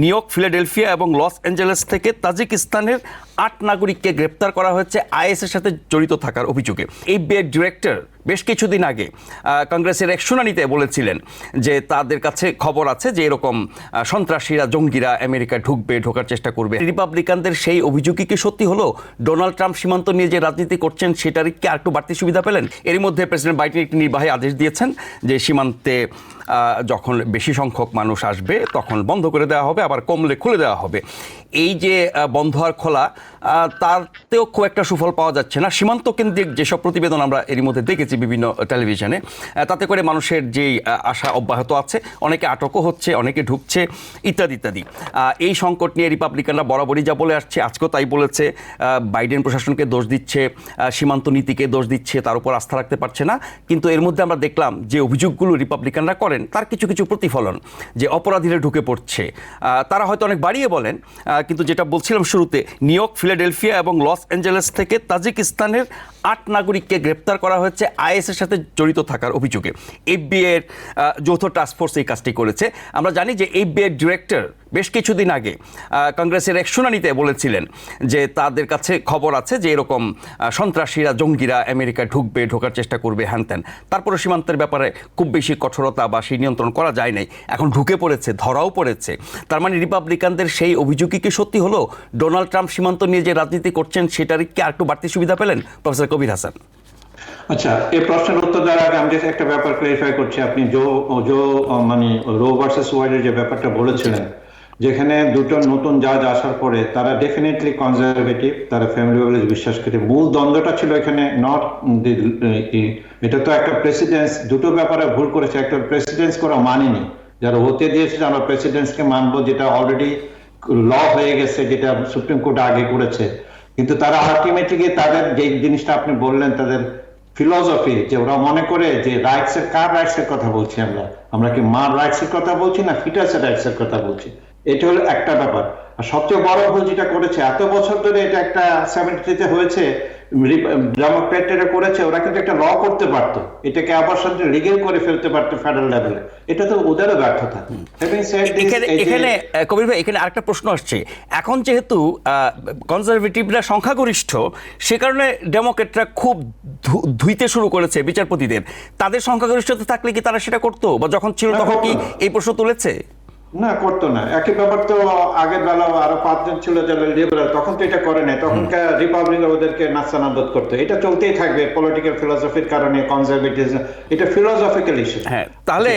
New York, Philadelphia এবং Los Angeles থেকে তাজিকিস্তানের আট নাগরিককে গ্রেপ্তার করা হয়েছে আইএসের সাথে জড়িত থাকার অভিযোগে। এই বিয়ের ডিরেক্টর বেশ কিছুদিন আগে কংগ্রেসের এক শুনানিতে বলেছিলেন যে তাদের কাছে খবর আছে যে এরকম সন্ত্রাসীরা, জঙ্গিরা আমেরিকা ঢুকবে, ঢোকার চেষ্টা করবে। রিপাবলিকানদের সেই অভিযোগই কি সত্যি হলো? ডোনাল্ড ট্রাম্প সীমান্ত নিয়ে যে রাজনীতি করছেন, সেটার কি আরেকটু বাড়তি সুবিধা পেলেন? এর মধ্যে প্রেসিডেন্ট বাইডেন একটি নির্বাহী আদেশ দিয়েছেন যে সীমান্তে যখন বেশি সংখ্যক মানুষ আসবে, তখন বন্ধ করে দেওয়া হবে, আবার কমলে খুলে দেওয়া হবে। এই যে বন্ধ আর খোলা তারতেও খুব একটা সুফল পাওয়া যাচ্ছে না। সীমান্ত কেন্দ্রিক যেসব প্রতিবেদন আমরা এর মধ্যে দেখেছি বিভিন্ন টেলিভিশনে তাতে করে মানুষের আহ, আশা অব্যাহত আছে অনেকে আটকও হচ্ছে অনেকে ঢুকছে ইত্যাদি ইত্যাদি। এই সংকট নিয়ে রিপাবলিকানরা বরাবরই যা বলে আসছে আজকেও তাই বলেছে। বাইডেন প্রশাসনকে দোষ দিচ্ছে সীমান্ত নীতিকে দোষ দিচ্ছে তার উপর আস্থা রাখতে পারছে না। কিন্তু এর মধ্যে আমরা দেখলাম যে অভিযোগগুলো রিপাবলিকানরা করেন তার কিছু কিছু প্রতিফলন যে অপরাধীরা ঢুকে পড়ছে। তারা হয়তো অনেক বাড়িয়ে বলেন কিন্তু যেটা বলছিলাম শুরুতে নিউ ফিলাডেলফিয়া এবং লস অ্যাঞ্জেলেস থেকে তাজিকিস্তানের আট নাগরিককে গ্রেপ্তার করা হয়েছে আইএসের সাথে জড়িত থাকার অভিযোগে এফবিআই এর আহ, যৌথ টাস্কফোর্স এই কাজটি করেছে। আমরা জানি যে এফবিআই এর ডিরেক্টর বেশ কিছুদিন আগে কংগ্রেসের এক শুনানিতে বলেছিলেন যে তাদের কাছে খবর আছে যে এরকম সন্ত্রাসীরা জঙ্গিরা আমেরিকা ঢুকবে ঢোকার চেষ্টা করবে হ্যান ত্যান। তারপরে সীমান্তের ব্যাপারে খুব বেশি কঠোরতা বা সেই নিয়ন্ত্রণ করা যায় নাই। এখন ঢুকে পড়েছে ধরাও পড়েছে। তার মানে রিপাবলিকানদের সেই অভিযোগই কি সত্যি হলো? ডোনাল্ড ট্রাম্প সীমান্ত নিয়ে যে রাজনীতি করছেন সেটার কি আর একটু বাড়তি সুবিধা পেলেন? প্রফেসর কবির হাসান। আচ্ছা এই প্রশ্নের উত্তর দেওয়ার আগে আমি just একটা ব্যাপার ক্লারিফাই করছি। আপনি জো জো মানে রো ভার্সেস ওয়াইডের যে ব্যাপারটা বলেছিলেন, যেখানে দুটো নতুন জাজ আসার পরে তারা ডেফিনেটলি কনজারভেটিভ তারা ফ্যামিলি ভ্যালুজ বিশ্বাস করে মূল দ্বন্দ্বটা ছিল এখানে নট এটা তো একটা প্রেসিডেন্স দুটো ব্যাপারে ভুল করেছে। একটা প্রেসিডেন্স করা মানেনি। যারা হতে দিয়েছে, আমরা প্রেসিডেন্সকে মানবো, যেটা অলরেডি ল হয়ে গেছে, যেটা সুপ্রিম কোর্ট আগে করেছে। কিন্তু তারা আলটিমেটলি তাদের যে জিনিসটা আপনি বললেন, তাদের ফিলসফি যে ওরা মনে করে যে রাইটস এর, কার রাইটস এর কথা বলছি আমরা? আমরা কি মার রাইটস এর কথা বলছি না ফিটাসের রাইটস এর কথা বলছি? এটা হলো একটা ব্যাপার। আর সবচেয়ে বড় ভুল যেটা করেছে, এত বছর ধরে এটা একটা সেভেন্টিতে হয়েছে করেছে ওরা কিন্তু একটা ল করতে পারতো। এটাকে আবার সাথে লিগেল করে ফেলতে পারতো ফেডারেল লেভেলে এটা তো ওদেরও ব্যর্থতা। এখানে কবির ভাই এখানে আরেকটা প্রশ্ন আসছে। এখন যেহেতু কনজারভেটিভরা সংখ্যাগরিষ্ঠ সে কারণে ডেমোক্রেটরা খুব ধুইতে শুরু করেছে বিচারপতিদের। তাদের সংখ্যাগরিষ্ঠতা থাকলে কি তারা সেটা করতো? বা যখন ছিল তখন কি এই প্রশ্ন তুলেছে? না করতো না। একই ব্যাপার তো আগের বেলা আরও পাঁচজন ছিল যারা লিবারাল তখন তো এটা করে নাই। তখন রিপাবলিক ওদেরকে নাস্তানাবোধ করতো। এটা চলতেই থাকবে পলিটিক্যাল ফিলোসফির কারণে কনজারভেটিজম এটা ফিলোসফিক্যাল ইস্যু হ্যাঁ তাহলে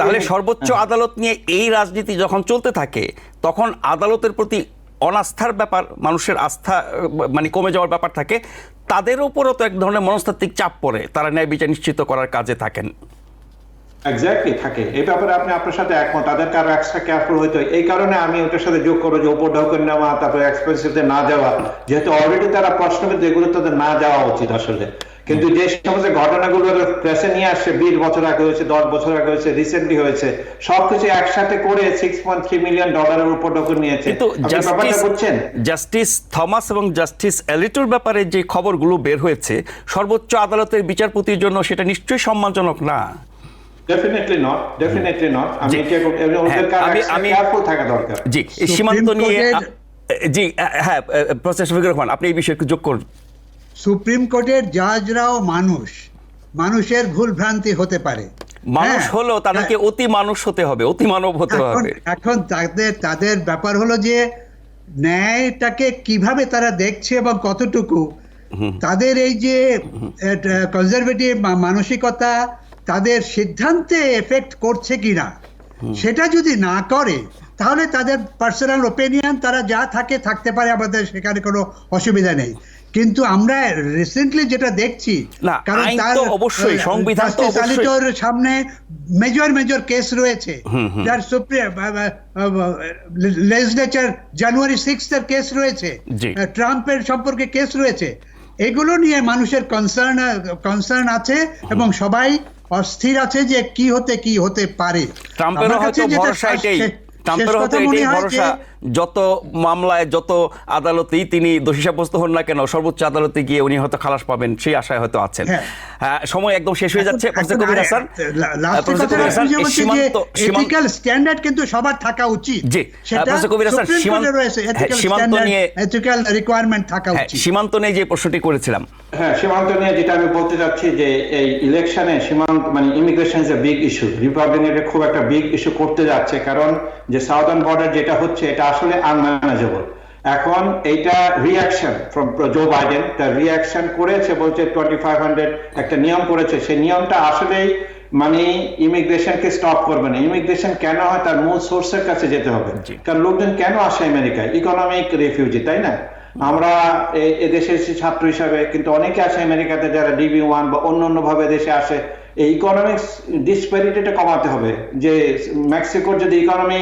তাহলে সর্বোচ্চ আদালত নিয়ে এই রাজনীতি যখন চলতে থাকে তখন আদালতের প্রতি অনাস্থার ব্যাপার মানুষের আস্থা মানে কমে যাওয়ার ব্যাপার থাকে। তাদের উপরও তো এক ধরনের মনস্তাত্ত্বিক চাপ পড়ে। তারা ন্যায় বিচার নিশ্চিত করার কাজে থাকেন। এক্স্যাক্টলি থাকে। এই ব্যাপারে আপনি আপনার সাথে একমত। তাদেরকে আরও এক্সট্রা কেয়ারফুল হইতে হয়। এই কারণে আমি ওটার সাথে যোগ করব যে উপর ঢোকন নেওয়া তারপরে এক্সপেন্সিভতে না যাওয়া। যেহেতু অলরেডি তারা প্রশ্নবিদ্ধ এগুলো তাদের না যাওয়া উচিত আসলে। কিন্তু যে সমস্ত ঘটনাগুলো প্রেসে নিয়ে আসছে বিশ বছর আগে হয়েছে দশ বছর আগে হয়েছে রিসেন্টলি হয়েছে সবকিছু একসাথে করে সিক্স পয়েন্ট থ্রি মিলিয়ন ডলারের উপর ঢোকন নিয়েছে। জাস্টিস বুঝছেন? জাস্টিস থমাস এবং জাস্টিস এলিটোর ব্যাপারে যে খবরগুলো বের হয়েছে সর্বোচ্চ আদালতের বিচারপতির জন্য সেটা নিশ্চয়ই সম্মানজনক না। ডেফিনেটলি নট ডেফিনেটলি নট আমি জি। এটা ওদের হ্যাঁ, আমি- আমি- থাকা দরকার। জি সুপ্রিম সীমান্ত নিয়ে কোর্টের- জি হ্যাঁ প্রফেসর শফিকুর রহমান আপনি এই বিষয়ে একটু যোগ করুন। সুপ্রিম কোর্টের জাজরাও মানুষ মানুষের ভুল ভ্রান্তি হতে পারে। মানুষ হ্যাঁ, হলো তাদেরকে অতি মানুষ হতে হবে অতি মানব হতে এখন হবে। এখন তাদের তাদের ব্যাপার হলো যে ন্যায়টাকে কীভাবে তারা দেখছে এবং কতটুকু তাদের এই যে কনজারভেটিভ মানসিকতা তাদের সিদ্ধান্তে এফেক্ট করছে কিনা সেটা যদি না করে তাহলে তাদের পার্সোনাল ওপিনিয়ন তারা যা থাকে থাকতে পারে আমাদের সেখানে কোনো অসুবিধা নেই। কিন্তু আমরা রিসেন্টলি যেটা দেখছি না, আইন তো অবশ্যই, সংবিধান। আলিটোর সামনে মেজর মেজর কেস রয়েছে। যার সুপ্রিম লেজিসলেচার জানুয়ারি সিক্স এর কেস রয়েছে। ট্রাম্পের সম্পর্কে কেস রয়েছে। এগুলো নিয়ে মানুষের কনসার্ন কনসার্ন আছে এবং সবাই অস্থির আছে যে কি হতে কি হতে পারে ট্রাম্পেরও হয়তো ভরসা এটাই। ট্রাম্পেরও ট্রাম্পের হয়তো এটাই ভরসা যত মামলায় যত আদালতেই তিনি দোষী সাব্যস্ত হন না কেন সর্বোচ্চ আদালতে গিয়ে উনি হয়তো খালাস পাবেন সেই আশায় হয়তো আছেন। হ্যাঁ। হ্যাঁ, সময় একদম শেষ হয়ে যাচ্ছে। প্রফেসর কবির হাসান প্রফেসর কবির হাসান, সীমান্ত স্ট্যান্ডার্ড কিন্তু সবার থাকা উচিত। জি, সেটা প্রফেসর কবির হাসান, সীমান্ত- হ্যাঁ, সীমান্ত নিয়ে- এথিক্যাল রিকোয়ারমেন্ট থাকা উচিত। সীমান্ত নিয়ে যে প্রশ্নটি করেছিলাম। হ্যাঁ সীমান্ত নিয়ে যেটা আমি বলতে চাচ্ছি যে এই ইলেকশনে সীমান্ত মানে immigration is a big issue খুব একটা বিগ ইস্যু করতে যাচ্ছে কারণ যে সাউদার্ন বর্ডার যেটা হচ্ছে এটা আসলে আনম্যানেজেবল এখন এইটা রিয়াকশন ফ্রম জো বাইডেন তার রিয়াকশন করেছে বলছে টোয়েন্টি ফাইভ হান্ড্রেড একটা নিয়ম করেছে। সেই নিয়মটা আসলেই মানে ইমিগ্রেশনকে স্টপ করবে না। ইমিগ্রেশন কেন হয়? তার মূল সোর্সের কাছে যেতে হবে। কারণ লোকজন কেন আসে আমেরিকায় ইকোনমিক রেফিউজি তাই না? আমরা এদেশে ছাত্র হিসাবে কিন্তু অনেকে আছে আমেরিকাতে যারা ডিবি ওয়ান বা অন্য অন্য ভাবে দেশে আসে। এই ইকোনমিক্স ডিসপ্যারিটিটা কমাতে হবে। যে মেক্সিকোর যদি ইকোনমি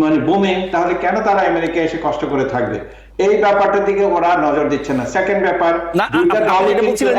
মানে বুমিং তাহলে কেন তারা আমেরিকায় এসে কষ্ট করে থাকবে? এই ব্যাপারটার দিকে ওরা নজর দিচ্ছে না। সেকেন্ড ব্যাপার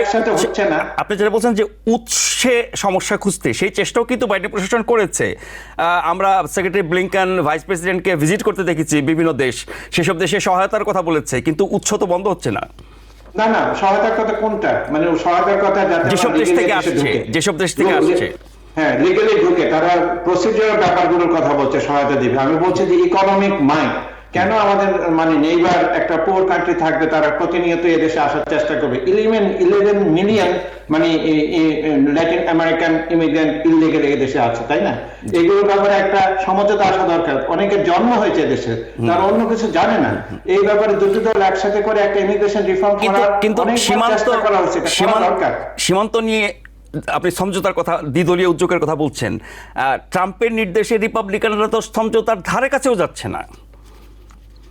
একসাথে হচ্ছে না। আপনি যেটা বলছেন যে উৎসে সমস্যা খুঁজতে সেই চেষ্টাও কিন্তু বাইডেন প্রশাসন করেছে। আমরা সেক্রেটারি ব্লিংকন ভাইস প্রেসিডেন্টকে ভিজিট করতে দেখেছি বিভিন্ন দেশ। সেসব দেশে সহায়তার কথা বলেছে কিন্তু উৎস তো বন্ধ হচ্ছে না। না না সহায়তার কথা কোনটা? মানে সহায়তার কথা যাতে যেসব দেশ থেকে আসছে, যেসব দেশ থেকে আসছে। হ্যাঁ লিগালি ঢুকে তারা প্রসিডিউর ব্যাপারগুলোর কথা বলছে সহায়তা দিবে। আমি বলছি যে ইকোনমিক মাইন্ড কেন আমাদের মানে নেইবার একটা পোর কান্ট্রি থাকবে তারা প্রতিনিয়ত এদেশে আসার চেষ্টা করবে। ইলেভেন ইলেভেন মিলিয়ন মানে ল্যাটিন আমেরিকান ইমিগ্রেন্ট ইলিগেল দেশে আছে তাই না? এগুলোর ব্যাপারে একটা সমঝোতা আসা দরকার। অনেকের জন্ম হয়েছে দেশে তারা অন্য কিছু জানে না। এই ব্যাপারে দুটো দল একসাথে করে একটা ইমিগ্রেশন রিফর্ম করার কিন্তু সীমান্ত করা হচ্ছে সীমান্ত দরকার। সীমান্ত নিয়ে আপনি সমঝোতার কথা দ্বিদলীয় উদ্যোগের কথা বলছেন। ট্রাম্পের নির্দেশে রিপাবলিকানরা তো সমঝোতার ধারে কাছেও যাচ্ছে না।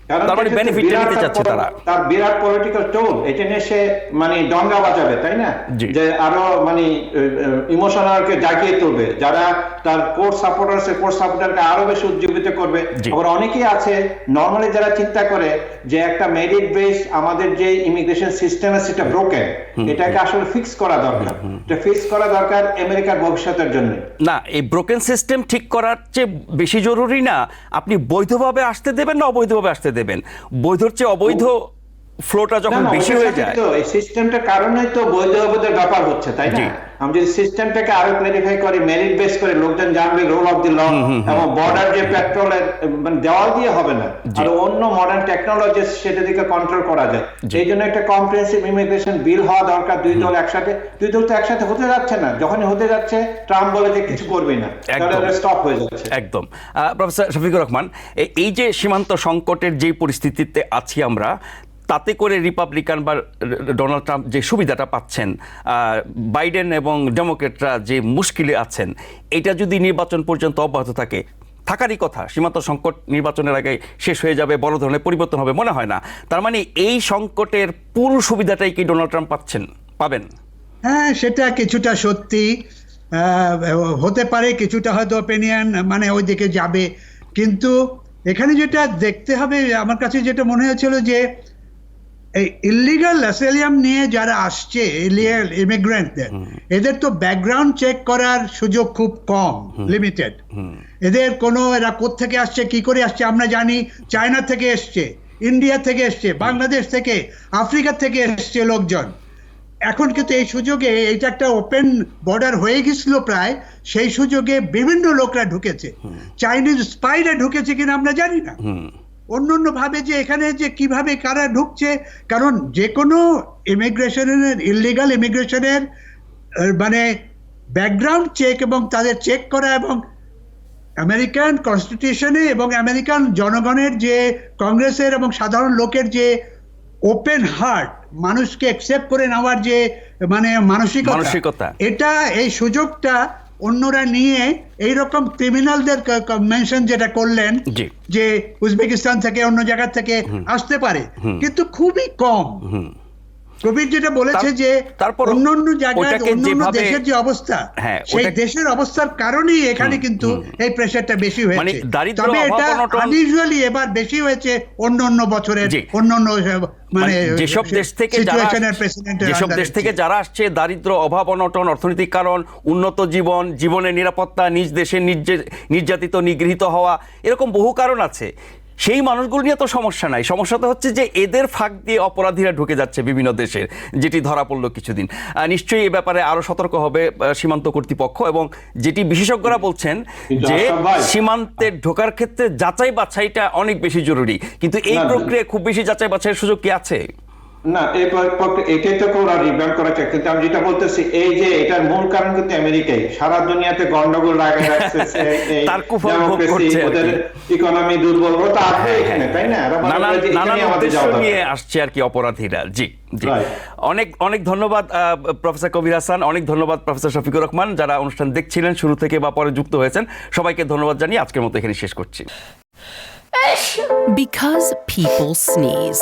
তার মানে বিরাট নিতে চাচ্ছে তারা। তার বিরাট পলিটিক্যাল টোল এটা নিয়ে সে মানে ডঙ্গা বাজাবে তাই না? যে আরও মানে ইমোশনালকে জাগিয়ে তুলবে যারা তার কোর্ট সাপোর্টার সে সাপোর্টারকে আরও বেশি উজ্জীবিত করবে। আবার অনেকেই আছে নর্মালি যারা চিন্তা করে যে একটা মেরিট বেস আমাদের যে ইমিগ্রেশন সিস্টেম আছে সেটা ব্রোকেন এটাকে আসলে ফিক্স করা দরকার। এটা ফিক্স করা দরকার আমেরিকার ভবিষ্যতের জন্য। না এই ব্রোকেন সিস্টেম ঠিক করার চেয়ে বেশি জরুরি না। আপনি বৈধভাবে আসতে দেবেন না অবৈধভাবে আসতে দেবেন। বৈধর চেয়ে অবৈধ ফ্লোটা যখন বেশি হয়ে যায় তো এই সিস্টেমটার কারণেই তো বৈধ অবৈধের ব্যাপার হচ্ছে তাই না? আমি যদি সিস্টেমটাকে আরও ক্লারিফাই করি মেরিট বেস করে লোকজন জানবে রোল অফ দি ল এবং বর্ডার যে পেট্রোলের মানে দেওয়াল দিয়ে হবে না। আর অন্য মডার্ন টেকনোলজি সেটা দিকে কন্ট্রোল করা যায়। এই জন্য একটা কম্প্রিহেন্সিভ ইমিগ্রেশন বিল হওয়া দরকার দুই দল একসাথে। দুই দল তো একসাথে হতে যাচ্ছে না। যখনই হতে যাচ্ছে ট্রাম্প বলে যে কিছু করবি না। তাহলে স্টপ হয়ে যাচ্ছে। একদম। প্রফেসর শফিকুর রহমান এই যে সীমান্ত সংকটের যে পরিস্থিতিতে আছি আমরা তাতে করে রিপাবলিকান বা ডোনাল্ড ট্রাম্প যে সুবিধাটা পাচ্ছেন বাইডেন এবং ডেমোক্রেটরা যে মুশকিলে আছেন, এটা যদি নির্বাচন পর্যন্ত অব্যাহত থাকে, থাকারই কথা, সীমান্ত সংকট নির্বাচনের আগে শেষ হয়ে যাবে, বড় ধরনের পরিবর্তন হবে, মনে হয় না। তার মানে এই সংকটের পুরো সুবিধাটাই কি ডোনাল্ড ট্রাম্প পাচ্ছেন, পাবেন? হ্যাঁ সেটা কিছুটা সত্যি। হতে পারে কিছুটা হয়তো ওপিনিয়ন মানে ওই দিকে যাবে। কিন্তু এখানে যেটা দেখতে হবে, আমার কাছে যেটা মনে হয়েছিল যে এই ইলিগাল অ্যাসেলিয়াম নিয়ে যারা আসছে ইলিগাল ইমিগ্রেন্টদের এদের তো ব্যাকগ্রাউন্ড চেক করার সুযোগ খুব কম লিমিটেড এদের কোনো এরা থেকে আসছে কি করে আসছে আমরা জানি চায়না থেকে এসছে ইন্ডিয়া থেকে এসছে বাংলাদেশ থেকে আফ্রিকা থেকে এসছে লোকজন। এখন কিন্তু এই সুযোগে এইটা একটা ওপেন বর্ডার হয়ে গেছিল প্রায় সেই সুযোগে বিভিন্ন লোকরা ঢুকেছে। চাইনিজ স্পাইরা ঢুকেছে কিনা আমরা জানি না। অন্য অন্য ভাবে যে এখানে যে কীভাবে কারা ঢুকছে কারণ যে কোনো ইমিগ্রেশনের ইলিগাল ইমিগ্রেশনের মানে ব্যাকগ্রাউন্ড চেক এবং তাদের চেক করা এবং আমেরিকান কনস্টিটিউশনে এবং আমেরিকান জনগণের যে কংগ্রেসের এবং সাধারণ লোকের যে ওপেন হার্ট মানুষকে অ্যাকসেপ্ট করে নেওয়ার যে মানে মানসিকতা। এটা এই সুযোগটা অন্যরা নিয়ে এই রকম ক্রিমিনালদের মেনশন যেটা করলেন যে উজবেকিস্তান থেকে অন্য জায়গা থেকে আসতে পারে। কিন্তু খুবই কম। প্রবীর যেটা বলেছে যে তারপরও অন্য অন্য জায়গায় ওটাকে অন্য অন্য যেভাবে- দেশের যে অবস্থা হ্যাঁ, সেই দেশের অবস্থার কারণেই এখানে কিন্তু এই বেশি মানে হয়েছে। তবে এটা আনইউজুয়ালি এবার বেশি হয়েছে অন্য অন্য বছরের জি। অন্য অন্য মানে মানে যেসব দেশ থেকে যারা যেসব দেশ থেকে যারা আসছে দারিদ্র অভাব অনটন অর্থনৈতিক কারণ উন্নত জীবন জীবনের নিরাপত্তা নিজ দেশে নির্যে- নির্যাতিত নিগৃহীত হওয়া এরকম বহু কারণ আছে। সেই মানুষগুলো নিয়ে তো সমস্যা নাই। সমস্যা তো হচ্ছে যে এদের ফাঁক দিয়ে অপরাধীরা ঢুকে যাচ্ছে বিভিন্ন দেশের যেটি ধরা পড়ল কিছুদিন। আহ, নিশ্চয়ই এ ব্যাপারে আরও সতর্ক হবে সীমান্ত কর্তৃপক্ষ এবং যেটি বিশেষজ্ঞরা বলছেন যে সীমান্তে ঢোকার ক্ষেত্রে যাচাই বাছাইটা অনেক বেশি জরুরি। কিন্তু এই। প্রক্রিয়ায় খুব বেশি যাচাই বাছাইয়ের সুযোগ কি আছে? না এই এটাই তো ওরা রিভ্যাম্প করা চায় কিন্তু আমি যেটা বলতেছি এই যে এটার মূল কারণ কিন্তু আমেরিকাই। সারা দুনিয়াতে গন্ডগোল রাখে রাখছে তার কুফল ভোগ করছে ওদের ইকোনমি দুর্বল ওরা তো আসবে এখানে তাই না? নানান উদ্দেশ্য নিয়ে আসছে আর কি অপরাধীরা। জি জি। অনেক অনেক ধন্যবাদ আহ, প্রফেসর কবির হাসান অনেক ধন্যবাদ প্রফেসর শফিকুর রহমান যারা অনুষ্ঠান দেখছিলেন শুরু থেকে বা পরে যুক্ত হয়েছেন। সবাইকে ধন্যবাদ জানিয়ে আজকের মতো এখানে শেষ করছি। Because people sneeze.